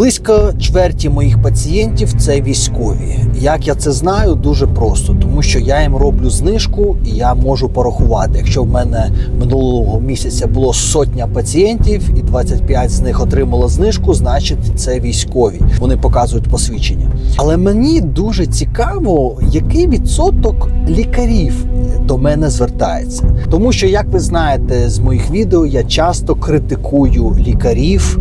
Близько чверті моїх пацієнтів це військові. Як я це знаю, дуже просто, тому що я їм роблю знижку і я можу порахувати. Якщо в мене минулого місяця було сотня пацієнтів і 25 з них отримало знижку, значить це військові. Вони показують посвідчення. Але мені дуже цікаво, який відсоток лікарів до мене звертається. Тому що, як ви знаєте з моїх відео, я часто критикую лікарів,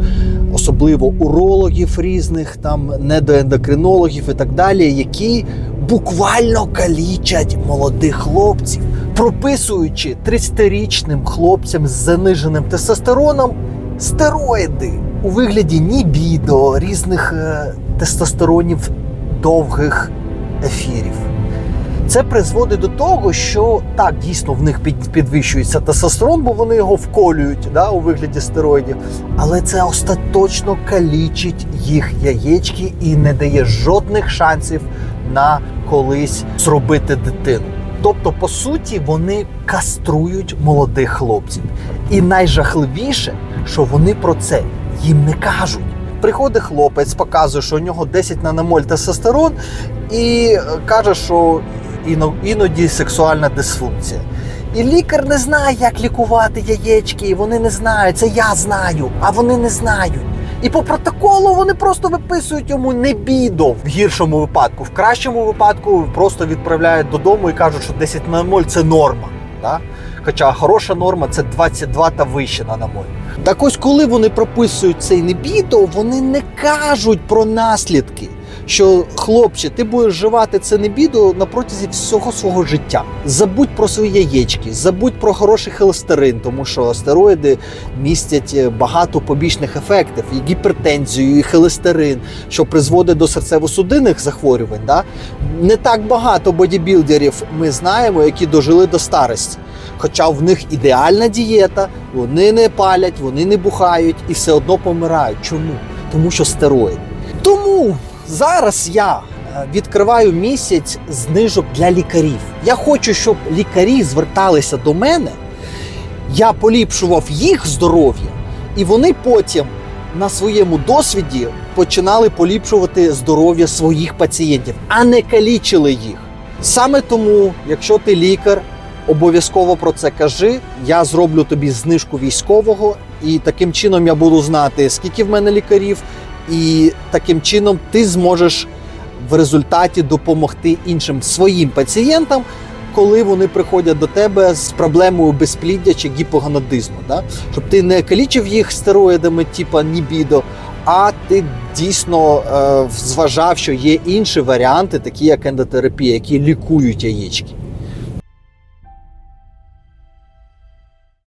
особливо урологів різних, там недоендокринологів і так далі, які буквально калічать молодих хлопців, прописуючи 30-річним хлопцям з заниженим тестостероном стероїди у вигляді нібідо, різних е, тестостеронів довгих ефірів. Це призводить до того, що так дійсно в них під- підвищується тестостерон, бо вони його вколюють да, у вигляді стероїдів. Але це остаточно калічить їх яєчки і не дає жодних шансів на колись зробити дитину. Тобто, по суті, вони каструють молодих хлопців. І найжахливіше, що вони про це їм не кажуть. Приходить хлопець, показує, що у нього 10 наномоль тестостерон, і е, каже, що іноді сексуальна дисфункція. І лікар не знає, як лікувати яєчки, і вони не знають. Це я знаю, а вони не знають. І по протоколу вони просто виписують йому небідо в гіршому випадку. В кращому випадку просто відправляють додому і кажуть, що 10 наномоль це норма. Да? Хоча хороша норма це 22 та вище наномоль. Так ось, коли вони прописують цей небідо, вони не кажуть про наслідки. Що хлопче, ти будеш вживати це небідо на протязі всього свого життя. Забудь про свої яєчки, забудь про хороший холестерин, тому що стероїди містять е, багато побічних ефектів, і гіпертензію, і холестерин, що призводить до серцево-судинних захворювань. Да? Не так багато бодібілдерів ми знаємо, які дожили до старості. Хоча в них ідеальна дієта, вони не палять, вони не бухають і все одно помирають. Чому? Тому що стероїди. Тому зараз я е, відкриваю місяць знижок для лікарів. Я хочу, щоб лікарі зверталися до мене, я поліпшував їх здоров'я, і вони потім на своєму досвіді починали поліпшувати здоров'я своїх пацієнтів, а не калічили їх. Саме тому, якщо ти лікар, обов'язково про це кажи. Я зроблю тобі знижку військового, і таким чином я буду знати, скільки в мене лікарів, і таким чином ти зможеш в результаті допомогти іншим своїм пацієнтам, коли вони приходять до тебе з проблемою безпліддя чи гіпоганадизму. Да? Щоб ти не калічив їх стероїдами, типа нібідо, а ти дійсно е, зважав, що є інші варіанти, такі як ендотерапія, які лікують яєчки.